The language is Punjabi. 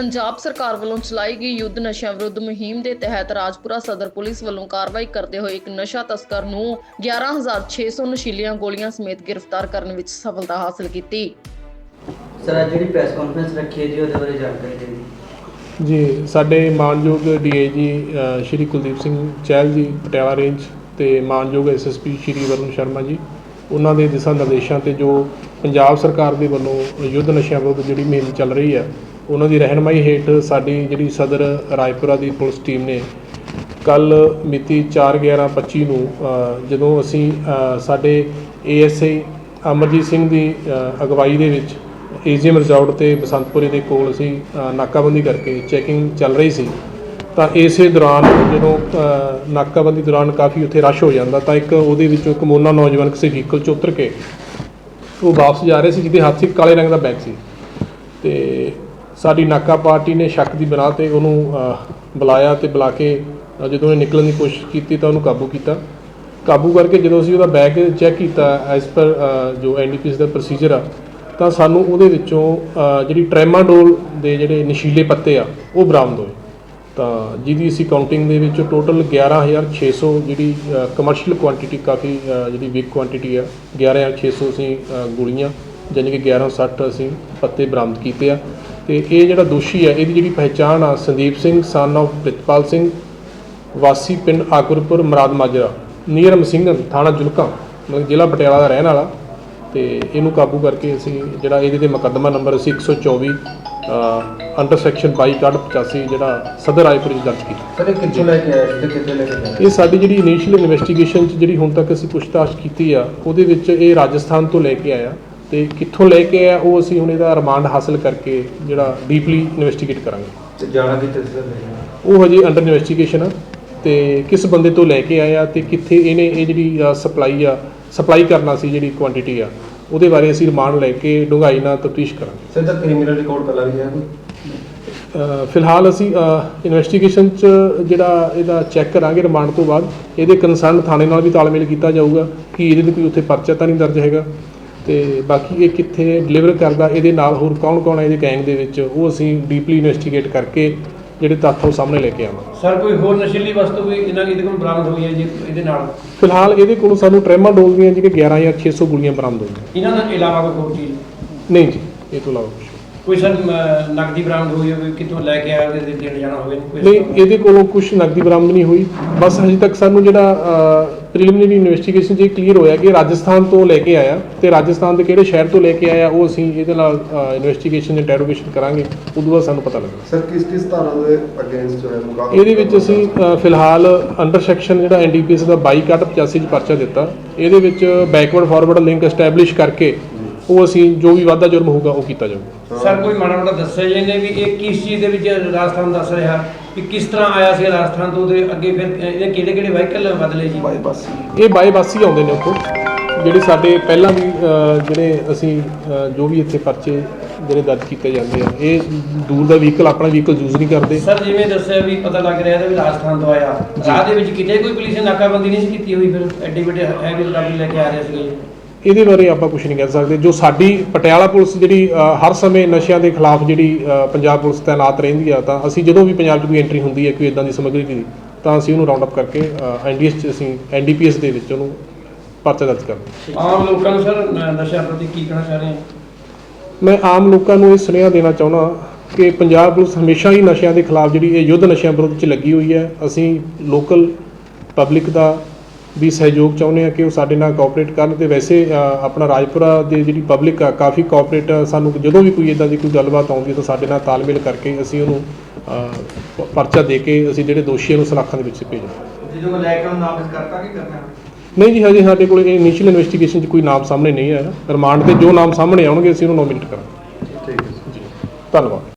ਪੰਜਾਬ ਸਰਕਾਰ ਵੱਲੋਂ ਚਲਾਈ ਗਈ ਯੁੱਧ ਨਸ਼ਿਆਂ ਵਿਰੁੱਧ ਮੁਹਿੰਮ ਦੇ ਤਹਿਤ ਰਾਜਪੁਰਾ ਸਦਰ ਪੁਲਿਸ ਵੱਲੋਂ ਕਾਰਵਾਈ ਕਰਦੇ ਹੋਏ ਇੱਕ ਨਸ਼ਾ ਤਸਕਰ ਨੂੰ 11600 ਨਸ਼ੀਲੀਆਂ ਗੋਲੀਆਂ ਸਮੇਤ ਗ੍ਰਿਫਤਾਰ ਕਰਨ ਵਿੱਚ ਸਫਲਤਾ ਹਾਸਲ ਕੀਤੀ। ਸਰ ਅੱਜ ਜਿਹੜੀ ਪ੍ਰੈਸ ਕਾਨਫਰੰਸ ਰੱਖੀ ਹੈ ਜੀ ਉਹਦੇ ਬਾਰੇ ਜਾਣਕਾਰੀ ਦਿਓ ਜੀ। ਸਾਡੇ ਮਾਨਯੋਗ ਡੀਏਜੀ ਸ਼੍ਰੀ ਕੁਲਦੀਪ ਸਿੰਘ ਚਹਿਲ ਜੀ ਪਟਿਆਲਾ ਰੇਂਜ ਤੇ ਮਾਨਯੋਗ ਐਸਐਸਪੀ ਸ਼੍ਰੀ ਵਰੁਣ ਸ਼ਰਮਾ ਜੀ। ਉਹਨਾਂ ਦੇ ਦਿਸ਼ਾ ਨਿਰਦੇਸ਼ਾਂ ਤੇ ਜੋ ਪੰਜਾਬ ਸਰਕਾਰ ਦੇ ਵੱਲੋਂ ਯੁੱਧ ਨਸ਼ਿਆਂ ਵਿਰੁੱਧ ਜਿਹੜੀ ਮੁਹਿੰਮ ਚੱਲ ਰਹੀ ਹੈ ਉਹਨਾਂ ਦੀ ਰਹਿਨਮਾਈ ਹੇਠ ਸਾਡੀ ਜਿਹੜੀ ਸਦਰ ਰਾਏਪੁਰਾ ਦੀ ਪੁਲਿਸ ਟੀਮ ਨੇ ਕੱਲ ਮਿਤੀ 4/11/25 ਨੂੰ ਜਦੋਂ ਅਸੀਂ ਅ, ਸਾਡੇ ਏਐਸਆਈ ਅਮਰਜੀਤ ਸਿੰਘ ਦੀ ਅਗਵਾਈ ਦੇ ਵਿੱਚ ਏਜੀਐਮ ਰਿਜ਼ੋਰਟ ਤੇ ਬਸੰਤਪੁਰੇ ਦੇ ਕੋਲ ਅਸੀਂ ਨਾਕਾਬੰਦੀ ਕਰਕੇ ਚੈਕਿੰਗ ਚੱਲ ਰਹੀ ਸੀ। ਤਾਂ ਇਸੇ ਦੌਰਾਨ ਜਦੋਂ ਨਾਕਾਬੰਦੀ ਦੌਰਾਨ ਕਾਫੀ ਉੱਥੇ ਰਸ਼ ਹੋ ਜਾਂਦਾ, ਤਾਂ ਇੱਕ ਉਹਦੇ ਵਿੱਚੋਂ ਇੱਕ ਮੋਨਾ ਨੌਜਵਾਨ ਕਿਸੇ ਵਹੀਕਲ 'ਚ ਉਤਰ ਕੇ ਉਹ ਵਾਪਸ ਜਾ ਰਹੇ ਸੀ, ਜਿਹਦੇ ਹੱਥ 'ਚ ਇੱਕ ਕਾਲੇ ਰੰਗ ਦਾ ਬੈਗ ਸੀ। ਤੇ ਸਾਡੀ ਨਾਕਾ ਪਾਰਟੀ ਨੇ ਸ਼ੱਕ ਦੀ ਬਣਾ ਤੇ ਉਹਨੂੰ ਬੁਲਾਇਆ ਤੇ ਬੁਲਾ ਕੇ ਜਦੋਂ ਉਹਨੇ ਨਿਕਲਣ ਦੀ ਕੋਸ਼ਿਸ਼ ਕੀਤੀ ਤਾਂ ਉਹਨੂੰ ਕਾਬੂ ਕੀਤਾ। ਕਾਬੂ ਕਰਕੇ ਜਦੋਂ ਅਸੀਂ ਉਹਦਾ ਬੈਗ ਚੈੱਕ ਕੀਤਾ ਐਸ ਪਰ ਜੋ ਐਨਡੀਪੀਐਸ ਦਾ ਪ੍ਰੋਸੀਜਰ ਆ, ਤਾਂ ਸਾਨੂੰ ਉਹਦੇ ਵਿੱਚੋਂ ਜਿਹੜੀ ਟ੍ਰੈਮਾਡੋਲ ਦੇ ਜਿਹੜੇ ਨਸ਼ੀਲੇ ਪੱਤੇ ਆ, ਉਹ ਬਰਾਮਦ ਹੋਏ। ਤਾਂ ਜਿਹਦੀ ਅਸੀਂ ਕਾਊਂਟਿੰਗ ਦੇ ਵਿੱਚ ਟੋਟਲ 11600 ਜਿਹੜੀ ਕਮਰਸ਼ੀਅਲ ਕੁਆਂਟੀਟੀ ਕਾਫੀ ਜਿਹੜੀ ਬਿਗ ਕੁਆਂਟੀਟੀ ਆ 11600 ਅਸੀਂ ਗੋਲੀਆਂ ਯਾਨੀ ਕਿ 1160 ਅਸੀਂ ਪੱਤੇ ਬਰਾਮਦ ਕੀਤੇ ਆ। ਤੇ ਇਹ ਜਿਹੜਾ ਦੋਸ਼ੀ ਆ, ਇਹਦੀ ਜਿਹੜੀ ਪਹਿਚਾਣ ਆ, ਸੰਦੀਪ ਸਿੰਘ ਸਨ of ਪ੍ਰਿਤਪਾਲ ਸਿੰਘ, ਵਾਸੀ ਪਿੰਡ ਆਕੁਰਪੁਰ, ਮਰਾਦ ਮਾਜਰਾ, ਨੀਅਰ ਮਸਿੰਘਨ ਥਾਣਾ ਜੁਲਕਾ, ਮਤਲਬ ਜ਼ਿਲ੍ਹਾ ਪਟਿਆਲਾ ਦਾ ਰਹਿਣ ਵਾਲਾ। ਤੇ ਇਹਨੂੰ ਕਾਬੂ ਕਰਕੇ ਅਸੀਂ ਜਿਹੜਾ ਇਹਦੇ ਤੇ ਮੁਕੱਦਮਾ ਨੰਬਰ ਅਸੀਂ 124 ਅੰਡਰ ਸੈਕਸ਼ਨ 22 ਕਾਰਡ 85 ਜਿਹੜਾ ਸਦਰ ਰਾਏਪੁਰ ਵਿੱਚ ਦਰਜ ਕੀਤਾ। ਸਰ ਇਹ ਕਿੱਥੋਂ ਲੈ ਕੇ ਆਇਆ ਸੀ ਤੇ ਕਿੱਥੇ ਲੈ ਕੇ ਜਾਣਾ ਇਹ ਸਾਡੀ ਜਿਹੜੀ ਇਨੀਸ਼ੀਅਲ ਇਨਵੈਸਟੀਗੇਸ਼ਨ ਚ ਜਿਹੜੀ ਹੁਣ ਤੱਕ ਅਸੀਂ ਪੁੱਛਤਾਛ ਕੀਤੀ ਆ ਉਹਦੇ ਵਿੱਚ ਇਹ ਰਾਜਸਥਾਨ ਤੋਂ ਲੈ ਕੇ ਆਇਆ। ਤੇ ਕਿੱਥੋਂ ਲੈ ਕੇ ਆਇਆ ਉਹ ਅਸੀਂ ਹੁਣ ਇਹਦਾ ਰਿਮਾਂਡ ਹਾਸਲ ਕਰਕੇ ਜਿਹੜਾ ਡੀਪਲੀ ਇਨਵੈਸਟੀਗੇਟ ਕਰਾਂਗੇ। ਤੇ ਜਾਣਾ ਕਿੱਥੇ ਸਰ? ਉਹ ਹਜੇ ਅੰਡਰ ਇਨਵੈਸਟੀਗੇਸ਼ਨ ਆ। ਤੇ ਕਿਸ ਬੰਦੇ ਤੋਂ ਲੈ ਕੇ ਆਇਆ ਤੇ ਕਿੱਥੇ ਇਹਨੇ ਇਹ ਜਿਹੜੀ ਸਪਲਾਈ ਆ ਸਪਲਾਈ ਕਰਨਾ ਸੀ ਜਿਹੜੀ ਕੁਆਂਟੀਟੀ ਆ। ਉਹਦੇ ਬਾਰੇ ਅਸੀਂ ਰਿਮਾਂਡ ਲੈ ਕੇ ਡੂੰਘਾਈ ਨਾਲ ਤਫਤੀਸ਼ ਕਰਾਂਗੇ। ਸਰ ਦਾ ਕ੍ਰਿਮੀਨਲ ਰਿਕਾਰਡ ਪਹਿਲਾਂ ਵੀ ਹੈ ਕੋਈ? ਫਿਲਹਾਲ ਅਸੀਂ ਇਨਵੈਸਟੀਗੇਸ਼ਨ ਚ ਜਿਹੜਾ ਇਹਦਾ ਚੈੱਕ ਕਰਾਂਗੇ ਰਿਮਾਂਡ ਤੋਂ ਬਾਅਦ ਇਹਦੇ ਕੰਸਰਨ ਥਾਣੇ ਨਾਲ ਵੀ ਤਾਲਮੇਲ ਕੀਤਾ ਜਾਊਗਾ ਕਿ ਇਹਦੇ ਤੇ ਕੋਈ ਉੱਥੇ ਪਰਚਾ ਤਾਂ ਨਹੀਂ ਦਰਜ ਹੈਗਾ। ਤੇ ਬਾਕੀ ਇਹ ਕਿੱਥੇ ਡਿਲੀਵਰ ਕਰਦਾ ਇਹਦੇ ਨਾਲ ਹੋਰ ਕੌਣ-ਕੌਣ ਹੈ ਇਹਦੇ ਗੈਂਗ ਦੇ ਵਿੱਚ ਉਹ ਅਸੀਂ ਡੀਪਲੀ ਇਨਵੈਸਟੀਗੇਟ ਕਰਕੇ ਜਿਹੜੇ ਤੱਥ ਉਹ ਸਾਹਮਣੇ ਲੈ ਕੇ ਆਵਾਂਗੇ ਸਰ ਕੋਈ ਹੋਰ ਨਸ਼ੀਲੀ ਵਸਤੂ ਵੀ ਇਹਨਾਂ ਇਹਦੇ ਕੋਲ ਬਰਾਮਦ ਹੋਈ ਹੈ ਜੀ ਇਹਦੇ ਨਾਲ? ਫਿਲਹਾਲ ਇਹਦੇ ਕੋਲੋਂ ਸਾਨੂੰ ਟ੍ਰੈਮਾਡੋਲ ਦੀਆਂ ਜਿਹੜੇ 11600 ਗੋਲੀਆਂ ਬਰਾਮਦ ਹੋਈਆਂ। ਇਹਨਾਂ ਤੋਂ ਇਲਾਵਾ ਕੋਈ ਹੋਰ ਚੀਜ਼? ਨਹੀਂ ਜੀ ਇਹ ਤੋਂ ਇਲਾਵਾ। ਕੋਈ ਸਰ ਨਕਦੀ ਬਰਾਮਦ ਹੋਈ ਹੋਵੇ ਕਿਤੋਂ ਲੈ ਕੇ ਆਇਆ ਉਹਦੇ ਦੇਣ ਜਾਣਾ ਹੋਵੇ ਨਹੀਂ ਇਹਦੇ ਕੋਲੋਂ ਕੁਝ ਨਕਦੀ ਬਰਾਮਦ ਨਹੀਂ ਹੋਈ। ਬਸ ਹਜੇ ਤੱਕ ਸਾਨੂੰ ਜਿਹੜਾ ਪ੍ਰੀਲਿਮਿਨਰੀ ਇਨਵੈਸਟੀਗੇਸ਼ਨ 'ਚ ਇਹ ਕਲੀਅਰ ਹੋਇਆ ਕਿ ਰਾਜਸਥਾਨ ਤੋਂ ਲੈ ਕੇ ਆਇਆ ਤੇ ਰਾਜਸਥਾਨ ਦੇ ਕਿਹੜੇ ਸ਼ਹਿਰ ਤੋਂ ਲੈ ਕੇ ਆਇਆ ਉਹ ਅਸੀਂ ਇਹਦੇ ਨਾਲ ਇਨਵੈਸਟੀਗੇਸ਼ਨ ਇੰਟਰੋਗੇਸ਼ਨ ਕਰਾਂਗੇ ਉਦੋਂ ਬਾਅਦ ਸਾਨੂੰ ਪਤਾ ਲੱਗੇਗਾ। ਸਰ ਕਿਸ ਕਿਸ ਧਾਰਾ ਦੇ ਅਗੇਂਸਟ ਜੋ ਹੈ ਮੁਕਾਬਲਾ ਇਹਦੇ ਵਿੱਚ ਅਸੀਂ ਫਿਲਹਾਲ ਅੰਡਰ ਸੈਕਸ਼ਨ ਜਿਹੜਾ ਐਨਡੀਪੀਐਸ ਦਾ 22 ਕੱਟ 85 ਚ ਪਰਚਾ ਦਿੱਤਾ ਇਹਦੇ ਵਿੱਚ ਬੈਕਵਰਡ ਫਾਰਵਰਡ ਲਿੰਕ ਐਸਟੈਬਲਿਸ਼ ਕਰਕੇ ਉਹ ਅਸੀਂ ਜੋ ਵੀ ਵਾਧਾ ਜੁਰਮ ਹੋਊਗਾ ਉਹ ਕੀਤਾ ਜਾਊਗਾ। ਸਰ ਕੋਈ ਮਾੜਾ ਮੋਟਾ ਦੱਸਿਆ ਜੀ ਇਹਨੇ ਵੀ ਇਹ ਕਿਸ ਚੀਜ਼ ਦੇ ਵਿੱਚ ਰਾਜਸਥਾਨ ਦੱਸ ਰਿਹਾ ਕਿ ਕਿਸ ਤਰ੍ਹਾਂ ਆਇਆ ਸੀ ਰਾਜਸਥਾਨ ਤੋਂ ਤੇ ਅੱਗੇ ਫਿਰ ਇਹਨੇ ਕਿਹੜੇ ਕਿਹੜੇ ਵਾਹੀਕਲ ਬਦਲੇ ਜੀ? ਇਹ ਬਾਈ ਬੱਸ ਹੀ ਆਉਂਦੇ ਨੇ ਉੱਥੋਂ। ਜਿਹੜੇ ਸਾਡੇ ਪਹਿਲਾਂ ਵੀ ਅ, ਜਿਹੜੇ ਅਸੀਂ ਅ, ਜੋ ਵੀ ਇੱਥੇ ਪਰਚੇ ਜਿਹੜੇ ਦਰਜ ਕੀਤੇ ਜਾਂਦੇ ਆ ਇਹ ਦੂਰ ਦਾ ਵਹੀਕਲ ਆਪਣਾ ਵਹੀਕਲ ਯੂਜ਼ ਨਹੀਂ ਕਰਦੇ। ਸਰ ਜਿਵੇਂ ਦੱਸਿਆ ਵੀ ਪਤਾ ਲੱਗ ਰਿਹਾ ਇਹਦਾ ਵੀ ਰਾਜਸਥਾਨ ਤੋਂ ਆਇਆ। ਰਾਹ ਦੇ ਵਿੱਚ ਕਿਤੇ ਕੋਈ ਪੁਲਿਸ ਨੇ ਨਾਕਾਬੰਦੀ ਨਹੀਂ ਸੀ ਕੀਤੀ ਹੋਈ ਫਿਰ ਐਡੀ ਵੱਡੇ ਹੈਵੀ ਲੜਾਈ ਲੈ ਕੇ ਆ ਰਹੇ ਸੀਗੇ? ਜੀ ਇਹਦੇ ਬਾਰੇ ਆਪਾਂ ਕੁਝ ਨਹੀਂ ਕਹਿ ਸਕਦੇ। ਜੋ ਸਾਡੀ ਪਟਿਆਲਾ ਪੁਲਿਸ ਜਿਹੜੀ ਹਰ ਸਮੇਂ ਨਸ਼ਿਆਂ ਦੇ ਖਿਲਾਫ ਜਿਹੜੀ ਪੰਜਾਬ ਪੁਲਿਸ ਤੈਨਾਤ ਰਹਿੰਦੀ ਆ ਤਾਂ ਅਸੀਂ ਜਦੋਂ ਵੀ ਪੰਜਾਬ 'ਚ ਕੋਈ ਐਂਟਰੀ ਹੁੰਦੀ ਹੈ ਕੋਈ ਇਦਾਂ ਦੀ ਸਮੱਗਰੀ ਦੀ ਤਾਂ ਅਸੀਂ ਉਹਨੂੰ ਰਾਉਂਡ ਅਪ ਕਰਕੇ ਐਨਡੀਐਸ 'ਚ ਅਸੀਂ ਐਨਡੀਪੀਐਸ ਦੇ ਵਿੱਚ ਉਹਨੂੰ ਪਰਚਾ ਦਰਜ ਕਰਦੇ। ਆਮ ਲੋਕਾਂ ਨੂੰ ਸਰ ਨਸ਼ਿਆਂ ਪ੍ਰਤੀ ਕੀ ਕਹਿਣਾ ਚਾਹ ਰਹੇ? ਹੋ ਮੈਂ ਆਮ ਲੋਕਾਂ ਨੂੰ ਇਹ ਸੁਨੇਹਾ ਦੇਣਾ ਚਾਹੁੰਦਾ ਕਿ ਪੰਜਾਬ ਪੁਲਿਸ ਹਮੇਸ਼ਾ ਹੀ ਨਸ਼ਿਆਂ ਦੇ ਖਿਲਾਫ ਜਿਹੜੀ ਇਹ ਯੁੱਧ ਨਸ਼ਿਆਂ ਵਿਰੁੱਧ 'ਚ ਲੱਗੀ ਹੋਈ ਹੈ। ਅਸੀਂ ਲੋਕਲ ਪਬਲਿਕ ਦਾ ਵੀ ਸਹਿਯੋਗ ਚਾਹੁੰਦੇ ਹਾਂ ਕਿ ਉਹ ਸਾਡੇ ਨਾਲ ਕੋਆਪਰੇਟ ਕਰਨ ਤੇ ਵੈਸੇ ਆਪਣਾ ਰਾਜਪੁਰਾ ਦੇ ਜਿਹੜੀ ਪਬਲਿਕ ਆ ਕਾਫੀ ਕੋਆਪਰੇਟ ਸਾਨੂੰ ਜਦੋਂ ਵੀ ਕੋਈ ਇਦਾਂ ਦੀ ਕੋਈ ਗੱਲਬਾਤ ਆਉਂਦੀ ਹੈ ਤਾਂ ਸਾਡੇ ਨਾਲ ਤਾਲਮੇਲ ਕਰਕੇ ਅਸੀਂ ਉਹਨੂੰ ਪਰਚਾ ਦੇ ਕੇ ਅਸੀਂ ਜਿਹੜੇ ਦੋਸ਼ੀਆਂ ਨੂੰ ਸਲਾਖਾਂ ਦੇ ਵਿੱਚ ਭੇਜਾਂਗੇ। ਜਦੋਂ ਲੈ ਕੇ ਉਹ ਨਾਮਜ਼ਦ ਕਰਤਾ ਕੀ ਕਰਨਾ ਨਹੀਂ ਜੀ ਹਜੇ ਸਾਡੇ ਕੋਲ ਇਨੀਸ਼ੀਅਲ ਇਨਵੈਸਟੀਗੇਸ਼ਨ 'ਚ ਕੋਈ ਨਾਮ ਸਾਹਮਣੇ ਨਹੀਂ ਆਇਆ। ਰਿਮਾਂਡ ਤੇ ਜੋ ਨਾਮ ਸਾਹਮਣੇ ਆਉਣਗੇ ਅਸੀਂ ਉਹਨੂੰ ਨੋਮੀਨੇਟ ਕਰਾਂਗੇ। ਠੀਕ ਹੈ ਜੀ ਧੰਨਵਾਦ।